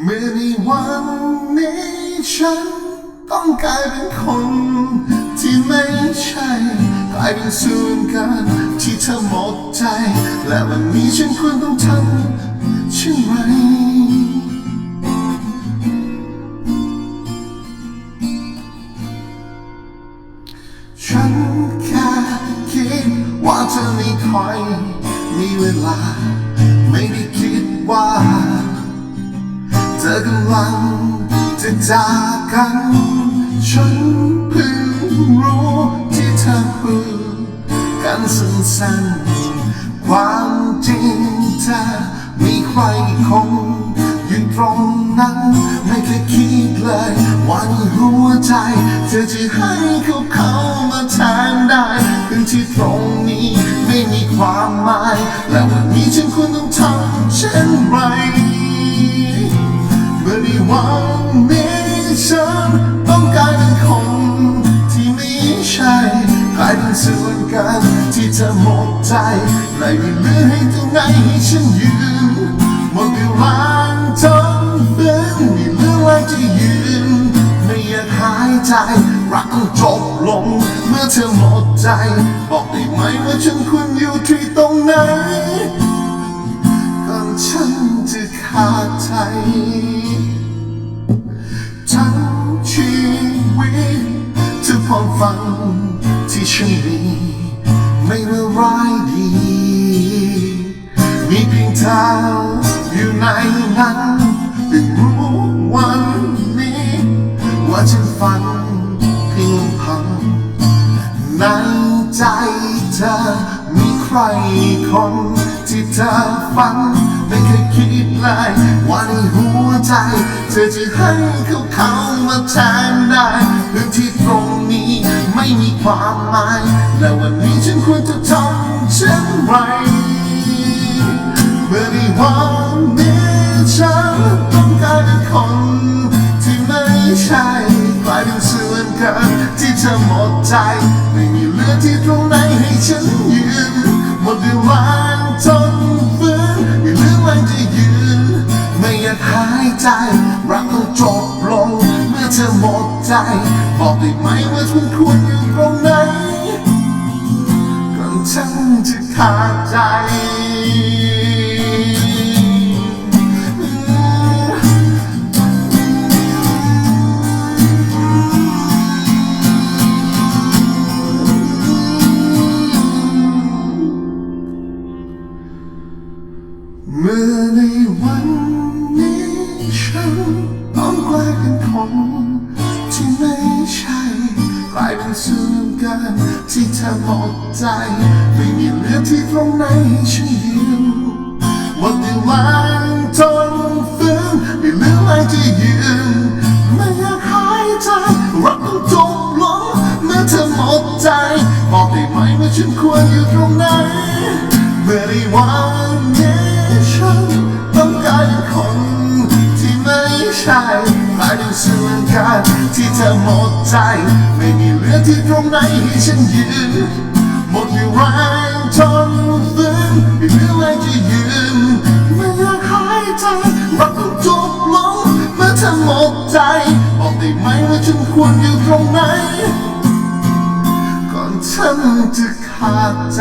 เมื่อในวันนี้ฉันต้องกลายเป็นคน ที่ไม่ใช่กลายเป็นส่วนกันที่เธอหมดใจ และวันนี้ฉันควรต้องทำเช่นไรฉันแค่คิดว่าเธอไม่ค่อยมีเวลา ไม่ได้คิดว่า กำลังจะจากกัน ฉันเพิ่งรู้ที่เธอพูดกันสั้นๆ ความจริงเธอมีใครคงอยู่ตรงนั้นไม่เคยคิดเลยว่าในหัวใจ เธอจะให้เขาเข้ามาแทนได้พื้นที่ตรงนี้ไม่มีความหมาย และวันนี้ฉันควรต้องทำเช่นไร วันนี้ฉันต้องกลายเป็นคนที่ไม่ใช่กลายเป็นส่วนกันที่เธอหมดใจไม่มีเหลือให้ตรงไหนให้ฉันยืนหมดเวลาจนฟื้นไม่เหลือไว้จะยืนไม่อยากหายใจรักต้องจบลง เมื่อเธอหมดใจ บอกได้ไหมว่าฉันควรอยู่ที่ วิตทุกความฝันที่ฉันมีไม่ว่าร้ายดี มีเพียงเธออยู่ในนั้นเพิ่งรู้วันนี้ ว่าฉันฝันเพียงพังในใจเธอมีใครคน เธอฝันไม่เคยคิดเลยว่าในหัวใจ เธอจะให้เขาเข้ามาแทนได้พื้นที่ตรงนี้ไม่มีความหมาย และวันนี้ฉันควรจะทำเช่นไรเมื่อในวันนี้ฉันต้องการเป็นคนที่ไม่ใช่กลายเป็นส่วนเกินที่เธอหมดใจ ไม่มีเหลือที่ตรงไหนให้ฉันยืนหมดเวแร ใจ รักต้องจบลง เมื่อเธอหมดใจ บอกได้ไหมว่าทุนควรอยู่ตรงไหนก่อนฉันจะขาดใจ นต้องกลายเป็นคนที่ไม่ใช่ กลายเป็นส่วนกันที่เธอหมดใจไม่มีเหลือที่ตรงไหนฉันยืนหมดเวลาจนฟื้นไม่เหลืออะไรจะยืนไม่อยากหายใจรักต้องจบลงเมื่อเธอหมดใจบอกได้ไหมว่าฉันควรอยู่ตรงไหนเมื่อในวันนี้ฉัน ใช่กลายเป็นส่วนกันที่เธอหมดใจ ไม่มีเหลือที่ตรงไหนให้ฉันยืน หมดมีแรงจนฟื้นไม่เหลืออะไรจะยืนไม่อยากหายใจรักต้องจบลงเมื่อเธอหมดใจ บอกได้ไหมว่าฉันควรอยู่ตรงไหน ก่อนฉันจะขาดใจ